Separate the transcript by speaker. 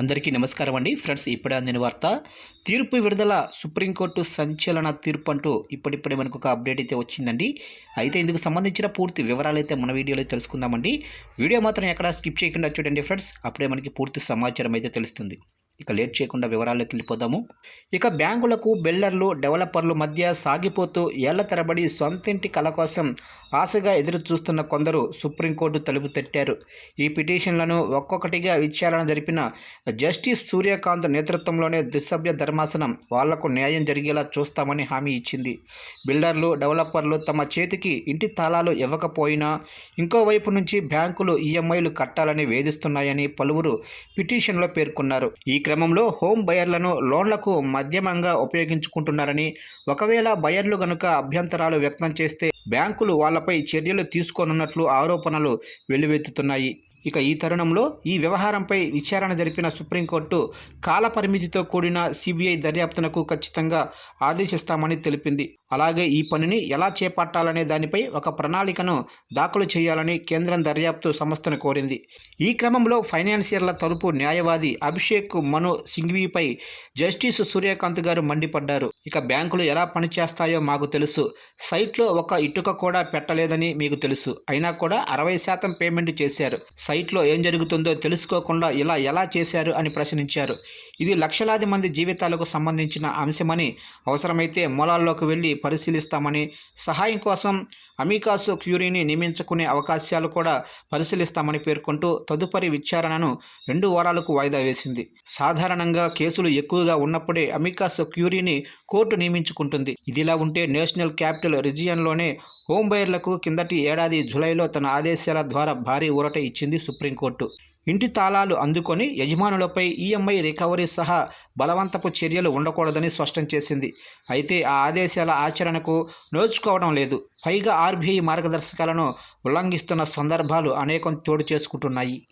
Speaker 1: అందరికీ నమస్కారం అండి. ఫ్రెండ్స్ ఇప్పుడే అందిన వార్త తీర్పు విడుదల సుప్రీంకోర్టు సంచలన తీర్పు అంటూ ఇప్పుడిప్పుడే మనకు ఒక అప్డేట్ అయితే వచ్చిందండి. అయితే ఇందుకు సంబంధించిన పూర్తి వివరాలు అయితే మన వీడియోలో తెలుసుకుందామండి. వీడియో మాత్రం ఎక్కడ స్కిప్ చేయకుండా చూడండి ఫ్రెండ్స్. అప్పుడే మనకి పూర్తి సమాచారం అయితే తెలుస్తుంది. ఇక లేట్ చేయకుండా వివరాల్లోకి వెళ్ళిపోదాము. ఇక బ్యాంకులకు బిల్డర్లు డెవలపర్లు మధ్య సాగిపోతూ ఏళ్ళ తరబడి సొంతింటి కల కోసం ఆశగా ఎదురు చూస్తున్న కొందరు సుప్రీంకోర్టు తలుపు తట్టారు. ఈ పిటిషన్లను ఒక్కొక్కటిగా విచారణ జరిపిన జస్టిస్ సూర్యకాంత్ నేతృత్వంలోనే దుస్సభ్య ధర్మాసనం వాళ్ళకు న్యాయం జరిగేలా చూస్తామని హామీ ఇచ్చింది. బిల్డర్లు డెవలపర్లు తమ చేతికి ఇంటి తాళాలు ఇవ్వకపోయినా ఇంకోవైపు నుంచి బ్యాంకులు ఈఎంఐలు కట్టాలని వేధిస్తున్నాయని పలువురు పిటిషన్లో పేర్కొన్నారు. ఈ క్రమంలో హోమ్ బయర్లను లోన్లకు మధ్యమంగా ఉపయోగించుకుంటున్నారని ఒకవేళ బయర్లు గనుక అభ్యంతరాలు వ్యక్తం చేస్తే బ్యాంకులు వాళ్ళపై చర్యలు తీసుకోనున్నట్లు ఆరోపణలు వెల్లువెత్తుతున్నాయి. ఇక ఈ తరుణంలో ఈ వ్యవహారంపై విచారణ జరిపిన సుప్రీంకోర్టు కాలపరిమితితో కూడిన సిబిఐ దర్యాప్తునకు ఖచ్చితంగా ఆదేశిస్తామని తెలిపింది. అలాగే ఈ పనిని ఎలా చేపట్టాలనే దానిపై ఒక ప్రణాళికను దాఖలు చేయాలని కేంద్రం దర్యాప్తు సంస్థను కోరింది. ఈ క్రమంలో ఫైనాన్షియర్ల తరపు న్యాయవాది అభిషేక్ మను సింఘ్వీపై జస్టిస్ సూర్యకాంత్ గారు మండిపడ్డారు. ఇక బ్యాంకులు ఎలా పనిచేస్తాయో మాకు తెలుసు. సైట్లో ఒక ఇటుక కూడా పెట్టలేదని మీకు తెలుసు. అయినా కూడా అరవై శాతం పేమెంట్ చేశారు. సైట్లో ఏం జరుగుతుందో తెలుసుకోకుండా ఇలా ఎలా చేశారు అని ప్రశ్నించారు. ఇది లక్షలాది మంది జీవితాలకు సంబంధించిన అంశమని అవసరమైతే మూలాల్లోకి వెళ్ళి పరిశీలిస్తామని సహాయం కోసం అమికాసు క్యూరీని నియమించుకునే అవకాశాలు కూడా పరిశీలిస్తామని పేర్కొంటూ తదుపరి విచారణను రెండు వారాలకు వాయిదా వేసింది. సాధారణంగా కేసులు ఎక్కువగా ఉన్నప్పుడే అమికాస్ క్యూరీని కోర్టు నియమించుకుంటుంది. ఇదిలా ఉంటే నేషనల్ క్యాపిటల్ రిజియన్లోనే హోమ్ బయర్లకు కిందటి ఏడాది జులైలో తన ఆదేశాల ద్వారా భారీ ఊరట ఇచ్చింది సుప్రీంకోర్టు. ఇంటి తాళాలు అందుకొని యజమానులపై ఈఎంఐ రికవరీ సహా బలవంతపు చర్యలు ఉండకూడదని స్పష్టం చేసింది. అయితే ఆ ఆదేశాల ఆచరణకు నోచుకోవడం లేదు. పైగా ఆర్బీఐ మార్గదర్శకాలను ఉల్లంఘిస్తున్న సందర్భాలు అనేకం చోటు చేసుకుంటున్నాయి.